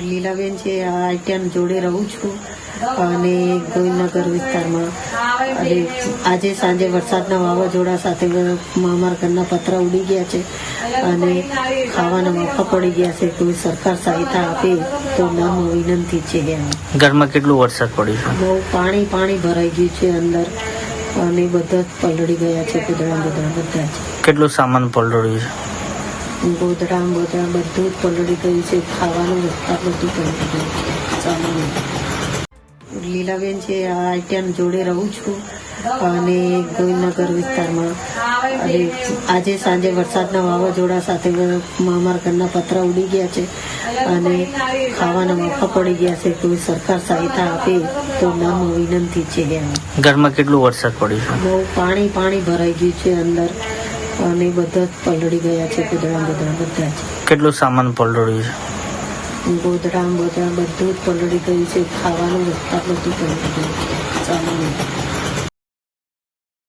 લીલાબેન છે આ આઈટિયાન જોડે રહું છું અને ગોવિંદનગર વિસ્તારમાં. અને આજે સાંજે વરસાદના વાવાઝોડા સાથે અમારા ઘરના પતરા ઉડી ગયા છે અને ખાવાના માફા પડી ગયા છે. કોઈ સરકાર સહાયતા આપે તો નામ વિનંતી છે ઘરમાં કેટલું વરસાદ પડ્યો છે? બહુ પાણી પાણી ભરાઈ ગયું છે અંદર અને બધા પલળી ગયા છે કુદરા બધા બધા કેટલો સામાન પલળ્યું છે? ગોદડા બોદડા બધું જ પલળી ગયું છે. ખાવાનું રસ્તા બધું પલળી ગયું સામાન લીલાબેન છે આ આઈટિયાન જોડે રહું છું. અને ગોવિંદનગર વિસ્તારમાં. અને આજે સાંજે વરસાદના વાવાઝોડા સાથે અમારા ઘરના પતરા ઉડી ગયા છે. અને ખાવાના માફા પડી ગયા છે. કોઈ સરકાર સહાયતા આપે તો નામ વિનંતી છે ઘરમાં કેટલું વરસાદ પડ્યો છે? બહુ પાણી પાણી ભરાઈ ગયું છે અંદર. અને બધા જ પલળી ગયા છે કુદડા બુદડા બધા જ. કેટલું સામાન પલળ્યું છે? ગોદડા બોદડા બધું જ પલળી ગયું છે ખાવાનું રસ્તા બધું પલળી ગયું છે. સામાન